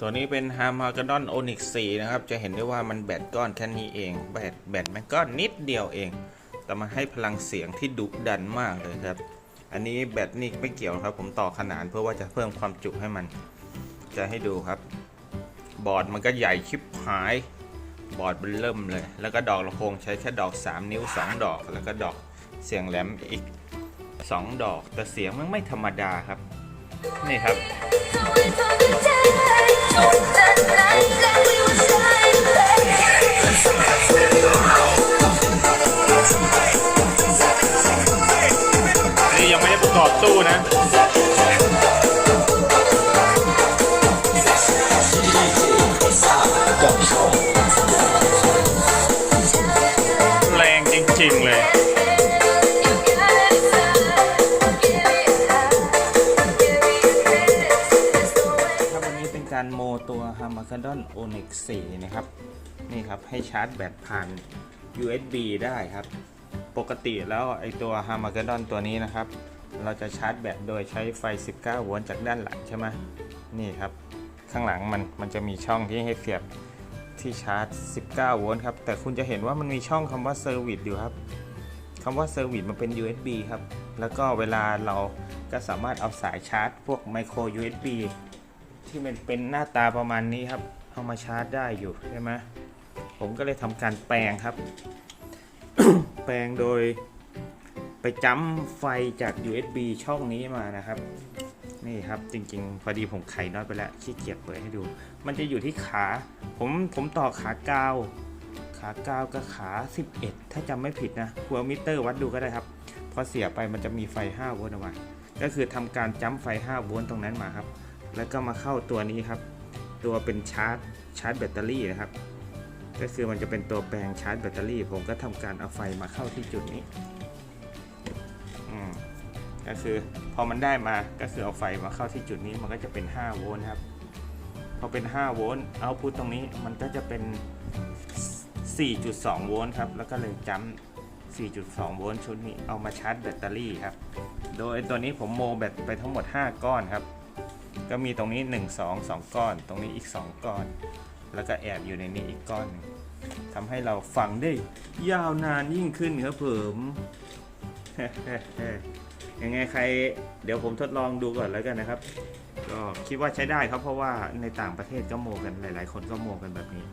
ตัวนี้เป็น h a m a g a d o n Onyx 4นะครับ จะเห็นได้ว่ามันแบตก้อนแค่นี้เอง แบตแบตมันก้อนนิดเดียวเอง แต่มันให้พลังเสียงที่ดุดันมากเลยครับ อันนี้แบตนี่ไม่เกี่ยวครับ ผมต่อขนานเพื่อว่าจะเพิ่มความจุให้มัน จะให้ดูครับ บอร์ดมันก็ใหญ่ชิบหาย บอร์ดมันเริ่มเลย แล้วก็ดอกลำโพงใช้แค่ดอก 3 นิ้ว 2 ดอก แล้วก็ดอกเสียงแหลมอีก 2 ดอก แต่เสียงมันไม่ธรรมดาครับ นี่ครับ นี่ยังไม่ได้ประกอบตู้นะ ตัว h a m a g a d o n Onyx 4 นะครับ นี่ครับ ให้ชาร์จแบตผ่าน USB ได้ครับ ปกติแล้วไอตัว h a m a g a d o n ตัวนี้นะครับ เราจะชาร์จแบตโดยใช้ไฟ 19 โวลต์จากด้านหลังใช่ไหมนี่ครับ ข้างหลังมันมันจะมีช่องที่ให้เสียบที่ชาร์จ 19 โวลต์ครับ แต่คุณจะเห็นว่ามันมีช่องคำว่า Service อยู่ครับคำว่า Service มันเป็น USB ครับ แล้วก็เวลาเราก็สามารถเอาสายชาร์จ พวก Micro USB ที่มันเป็นหน้าตาประมาณนี้ครับ เอามาชาร์จได้อยู่ใช่ไหมผมก็เลยทำการแปลงครับ แปลงโดยไปจ้ำไฟจาก USB ช่องนี้มานะครับ นี่ครับจริงๆ พอดีผมไขน็อตไปแล้วขี้เกียจเปิดให้ดู มันจะอยู่ที่ขา ผมผมต่อขากาวขากาวกับขา 11 ถ้าจำไม่ผิดนะหัวมิเตอร์วัดดูก็ได้ครับ พอเสียไปมันจะมีไฟ 5 โวลต์ออกมา ก็คือทำการจ้ำไฟ 5 โวลต์ตรงนั้นมาครับ แล้วก็มาเข้าตัวนี้ครับ ตัวเป็นชาร์จชาร์จแบตเตอรี่นะครับ ก็คือมันจะเป็นตัวแปลงชาร์จแบตเตอรี่ ผมก็ทำการเอาไฟมาเข้าที่จุดนี้อืมก็คือพอมันได้มาก็คือเอาไฟมาเข้าที่จุดนี้มันก็จะเป็น 5 โวลต์ครับ พอเป็น 5 โวลต์เอาพุตตรงนี้มันก็จะเป็น 4.2 โวลต์ครับ แล้วก็เลยจัมป์4.2 โวลต์ชุดนี้เอามาชาร์จแบตเตอรี่ครับ โดยตัวนี้ผมโมแบตไปทั้งหมด 5 ก้อนครับ ก็มีตรงนี้ 1 2 2 ก้อน ตรงนี้อีก 2 ก้อน แล้วก็แอบอยู่ในนี้อีกก้อนหนึ่งทำให้เราฟังได้ยาวนานยิ่งขึ้นครับผมยังไงใคร เดี๋ยวผมทดลองดูก่อนแล้วกันนะครับ ก็คิดว่าใช้ได้ครับเพราะว่าในต่างประเทศก็โมกันหลาย ๆ คนก็โมกันแบบนี้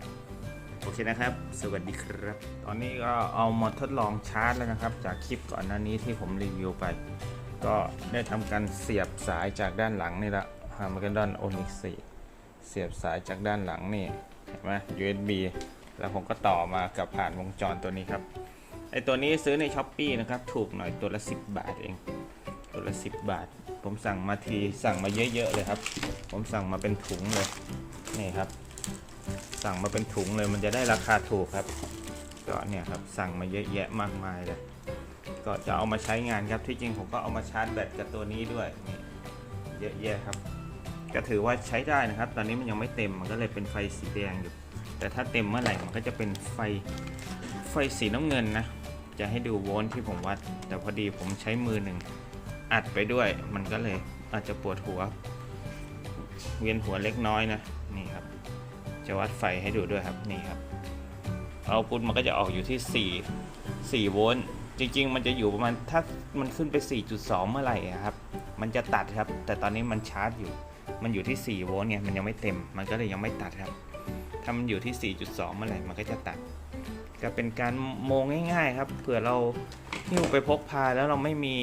โอเคนะครับ สวัสดีครับ ตอนนี้ก็เอามาทดลองชาร์จแล้วนะครับ จากคลิปก่อนหน้านี้ที่ผมรีวิวไป ก็ได้ทำการเสียบสายจากด้านหลังนี่ละ h a m a g a d o n Onyx 4เสียบสายจากด้านหลังนี่เห็นไหม USB แล้วผมก็ต่อมากับผ่านวงจรตัวนี้ครับไอตัวนี้ซื้อใน s h อ p e e นะครับ ถูกหน่อยตัวละ 10 บาทเอง ตัวละ 10 บาท ผมสั่งมาทีสั่งมาเยอะๆเลยครับ ผมสั่งมาเป็นถุงเลยนี่ครับ สั่งมาเป็นถุงเลยมันจะได้ราคาถูกครับ ก็เนี่ยครับสั่งมาเยอะแยะมากมายเลยก็จะเอามาใช้งานครับที่จริงผมก็เอามาชาร์จแบตกับตัวนี้ด้วยเยอะแยะครับ ก็ถือว่าใช้ได้นะครับ ตอนนี้มันยังไม่เต็มมันก็เลยเป็นไฟสีแดงอยู่ แต่ถ้าเต็มเมื่อไหร่มันก็จะเป็นไฟไฟสีน้ำเงินนะ จะให้ดูโวลต์ที่ผมวัด แต่พอดีผมใช้มือหนึ่งอัดไปด้วย มันก็เลยอาจจะปวดหัว เวียนหัวเล็กน้อยนะนี่ครับ จะวัดไฟให้ดูด้วยครับนี่ครับเอาพุทมันก็จะออกอยู่ที่ 4 4 โวลต์จริง ๆ มันจะอยู่ประมาณถ้ามันขึ้นไป 4.2 เมื่อไหร่ครับ มันจะตัดครับ แต่ตอนนี้มันชาร์จอยู่ มันอยู่ที่4โวลต์เนี่ยมันยังไม่เต็ม มันก็เลยยังไม่ตัดครับ ถ้ามันอยู่ที่ 4.2เมื่อไหร่มันก็จะตัด ก็เป็นการโมงง่าย ๆ ครับ เผื่อเราหิ้วไปพกพาแล้วเราไม่มี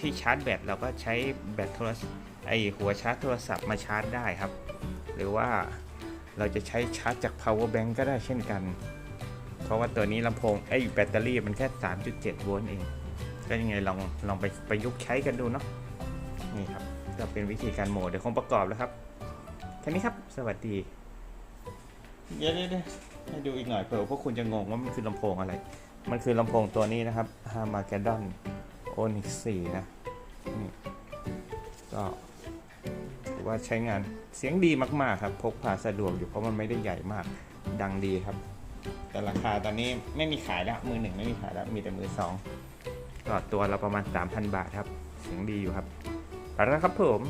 ที่ชาร์จแบตเราก็ใช้แบตโทรศัพท์ไอหัวชาร์จโทรศัพท์มาชาร์จได้ครับ หรือว่าเราจะใช้ชาร์จจาก power bank ก็ได้เช่นกัน เพราะว่าตัวนี้ลำโพงไอแบตเตอรี่มันแค่ 3.7 โวลต์เอง ก็ยังไงลองลองไปประยุกต์ใช้กันดูเนาะนี่ครับ ก็เป็นวิธีการโหมดเดี๋ยวคงประกอบแล้วครับแค่นี้ครับ สวัสดีเดี๋ยวเดี๋ยวให้ดูอีกหน่อยเผื่อพวกคุณจะงงว่ามันคือลำโพงอะไร มันคือลำโพงตัวนี้นะครับ h a m a g a d o n Onyx 4 นะนี่ก็ถือว่าใช้งานเสียงดีมาก ๆ ครับ พกพาสะดวกอยู่เพราะมันไม่ได้ใหญ่มากดังดีครับ แต่ราคาตอนนี้ไม่มีขายแล้ว มือหนึ่งไม่มีขายแล้ว มีแต่มือสองก็ตัวละประมาณ 3,000 บาทครับ เสียงดีอยู่ครับ ไปแล้วครับผม